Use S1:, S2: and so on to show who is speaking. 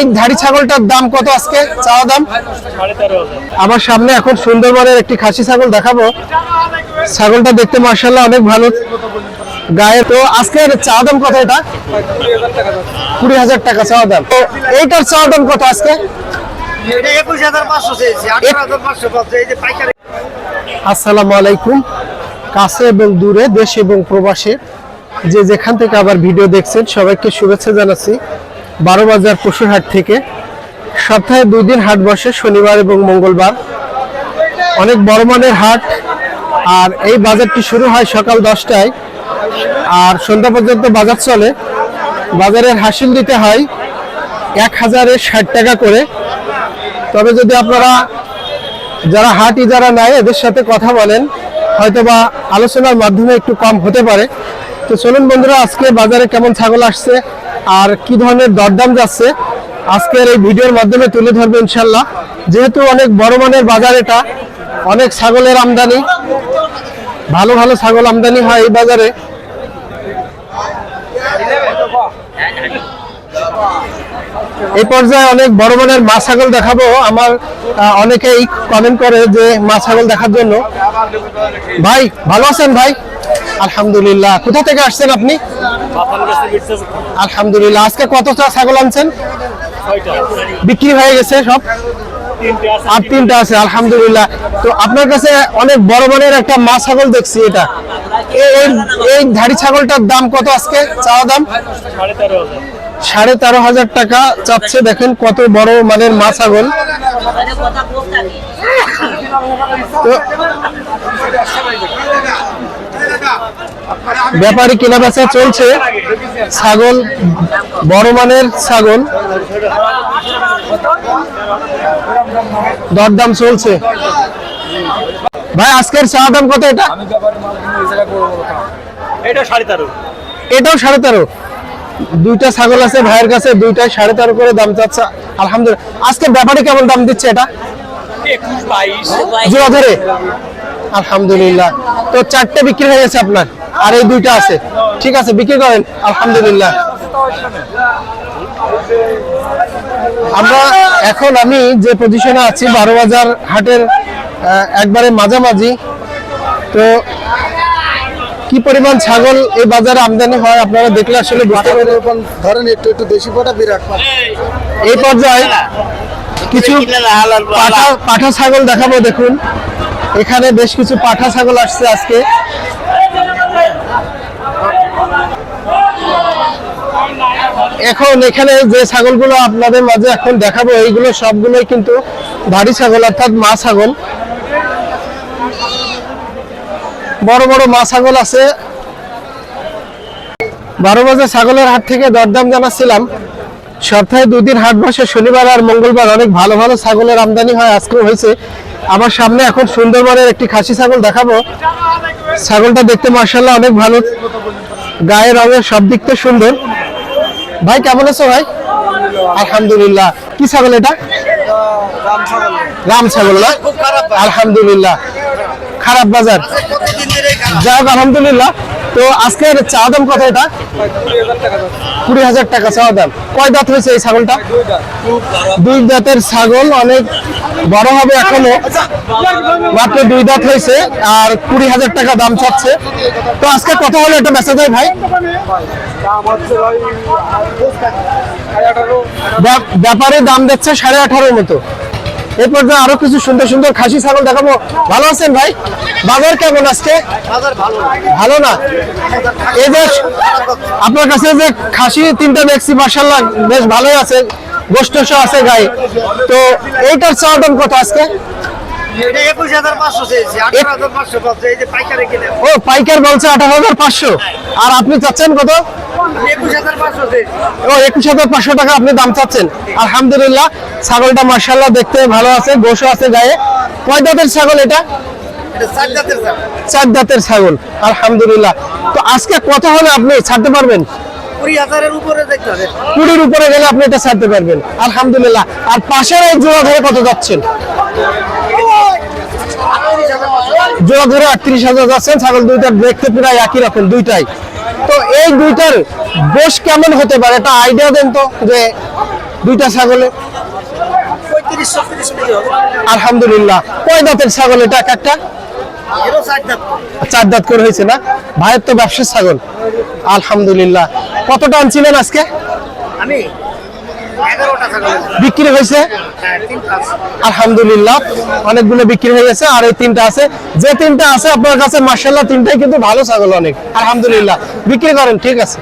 S1: এই ধাড়ি ছাগলটার দাম কত আজকে? চাওয়া দাম? আমার সামনে এখন সুন্দরবনের একটি খাসি ছাগল দেখাবো। ছাগলটা দেখতে মার্শাল্লাহ অনেক ভালো। গায়ে তো আজকে চাওয়া দাম কত এটা? কুড়ি হাজার টাকা চাওয়া দাম। তো এইটার চাওয়া দাম কত আজকে? আসসালামু আলাইকুম। কাছে এবং দূরে, দেশ এবং প্রবাসে যে যেখান থেকে আবার ভিডিও দেখছেন, সবাইকে শুভেচ্ছা জানাচ্ছি। বারো বাজার পশুরহাট থেকে। সপ্তাহে দুই দিন হাট বসে, শনিবার এবং মঙ্গলবার। অনেক বড় মানের হাট। আর এই বাজারটি শুরু হয় সকাল দশটায়। আর সন্ধ্যা পর্যন্ত বাজার চলে। বাজারের হাসিল দিতে হয় এক হাজারে ষাট টাকা করে। তবে যদি আপনারা যারা হাট যারা নেয়, এদের সাথে কথা বলেন। হয়তোবা আলোচনার মাধ্যমে একটু কম হতে পারে। তো চলুন বন্ধুরা, আজকে বাজারে কেমন ছাগল আসছে আর কি ধরনের দরদাম যাচ্ছে, আজকের এই ভিডিওর মাধ্যমে তুলে ধরবো ইনশাল্লাহ। যেহেতু অনেক বড় মানের বাজার এটা, অনেক ছাগলের আমদানি, ভালো ভালো ছাগল আমদানি হয় এই বাজারে। এই পর্যায়ে অনেক বড় মানের মা ছাগল দেখাবো। আমার অনেকেই কমেন্ট করে যে মা ছাগল দেখার জন্য। ভাই, ভালো আছেন ভাই? আলহামদুলিল্লাহ। কোথা থেকে আসছেন আপনি? আলহামদুলিল্লাহ। আজকে কতটা ছাগল আনছেন? বিক্রি হয়ে গেছে সব? আর তিনটা আছে আলহামদুলিল্লাহ। তো আপনার কাছে অনেক বড় মানের একটা মা ছাগল দেখছি এটা। এই ধাড়ি ছাগলটার দাম কত আজকে? চাওয়া দাম? সাড়ে তেরো হাজার টাকা চাচ্ছে। দেখেন কত বড় মানের মা ছাগল। তো ব্যাপারী কেনা বেচা চলছে। ছাগল বড় মানের ছাগল। দরদাম চলছে। ভাই আজকের চা দাম কত এটা?
S2: এটা সাড়ে তেরো।
S1: এটাও সাড়ে তেরো। দুইটা ছাগল আছে ভাইয়ের কাছে দুইটাই সাড়ে তেরো করে দাম চাচ্ছে। আলহামদুলিল্লাহ। আজকে ব্যাপারে কেমন দাম দিচ্ছে এটা? জোড়া ধরে। আলহামদুলিল্লাহ। তো চারটে বিক্রি হয়ে গেছে আপনার? আর এই দুইটা আছে। ঠিক আছে বিক্রি করেন। আলহামদুলিল্লাহ। আমরা এখন আমি যে পজিশনে আছি বারো বাজার হাটের একবারে মাঝামাঝি। তো কি পরিমাণ ছাগল এই বাজারে আমদানি হয় আপনারা দেখলে আসলে বুঝতে পারবেন।
S3: ধরেন একটু একটু দেশি পাটা বিরাট
S1: এই পর্যায়ে কিছু পাঠা পাঠা ছাগল দেখাবো দেখুন। এখানে বেশ কিছু পাঠা ছাগল আসছে আজকে। এখন এখানে যে ছাগলগুলো আপনাদের মাঝে এখন দেখাবো, এইগুলো সবগুলোই কিন্তু ভারী ছাগল, অর্থাৎ মা ছাগল। বড় বড় মা ছাগল আছে। বারো বাজার ছাগলের হাট থেকে দরদাম জানাচ্ছিলাম। সপ্তাহে দুদিন হাট বসে শনিবার আর মঙ্গলবার অনেক ভালো ভালো ছাগলের আমদানি হয়, আজকেও হয়েছে। আমার সামনে এখন সুন্দরবনের একটি খাসি ছাগল দেখাবো। ছাগলটা দেখতে মার্শাল্লাহ অনেক ভালো। গায়ের রঙের সব দিক থেকে সুন্দর। ভাই, কেমন আছো ভাই? আলহামদুলিল্লাহ। কি ছাগল এটা? রাম ছাগল না আলহামদুলিল্লাহ। খারাপ বাজার। যাক আলহামদুলিল্লাহ। তো আজকের চা দাম কত এটা? কুড়ি হাজার টাকা চাওয়া দাম। কয় দাঁত হয়েছে এই ছাগলটা? দুই দাঁতের ছাগল, অনেক বড় হবে এখনও। মাত্র দুই দাঁত হয়েছে, আর কুড়ি হাজার টাকা দাম চাচ্ছে। তো আজকে কত হলো এটা বেচা যায় ভাই? ব্যাপ- ব্যাপারে দাম দিচ্ছে সাড়ে আঠারোর মতো। এরপর তো আরও কিছু সুন্দর সুন্দর খাসি ছাগল দেখাবো। ভালো আছেন ভাই? বাজার কেমন আজকে?
S2: ভালো।
S1: না? এই যে আপনার কাছে যে খাসি তিনটা দেখছি মার্শাল্লাহ বেশ ভালোই আছে গোষ্ঠ আছে গায়ে তো এইটার চাওয়া দাম কত আজকে? ও পাইকার বলছে আঠারো হাজার পাঁচশো। আর আপনি চাচ্ছেন কত?
S2: একুশ হাজার পাঁচশো
S1: ও একুশ হাজার পাঁচশো টাকা আপনি দাম চাচ্ছেন। আলহামদুলিল্লাহ ছাগলটা মার্শাল্লাহ দেখতে ভালো আছে গোশও আছে গায়ে। কয় দাঁতের ছাগল এটা?
S2: চার
S1: দাঁতের ছাগল। আলহামদুলিল্লাহ। তো আজকে কত হলে আপনি ছাড়তে পারবেন? কুড়ির উপরে গেলে আপনি এটা ছাড়তে পারবেন আলহামদুলিল্লাহ। আর পাশের এক জোড়া ধরে কত যাচ্ছেন? জোড়া ধরে আটত্রিশ হাজার যাচ্ছেন ছাগল দুইটার দেখতে প্রায় একই রকম দুইটাই। তো এই দুইটার বেশ কেমন হতে পারে? এটা আইডিয়া দেন তো যে দুইটা ছাগলে। আলহামদুলিল্লাহ। কয় দাঁতের ছাগল এটা এক একটা?
S2: চার দাঁত
S1: করে হয়েছে না? ভাইয়ের তো ব্যবসার ছাগল। আলহামদুলিল্লাহ। কতটা আনছিলেন আজকে?
S2: আমি
S1: বিক্রি হয়েছে?
S2: হ্যাঁ
S1: আলহামদুলিল্লাহ অনেকগুলো বিক্রি হয়ে গেছে আর এই তিনটা আছে। যে তিনটা আছে আপনার কাছে মার্শাল্লাহ তিনটাই কিন্তু ভালো ছাগল অনেক। আলহামদুলিল্লাহ বিক্রি করেন ঠিক আছে।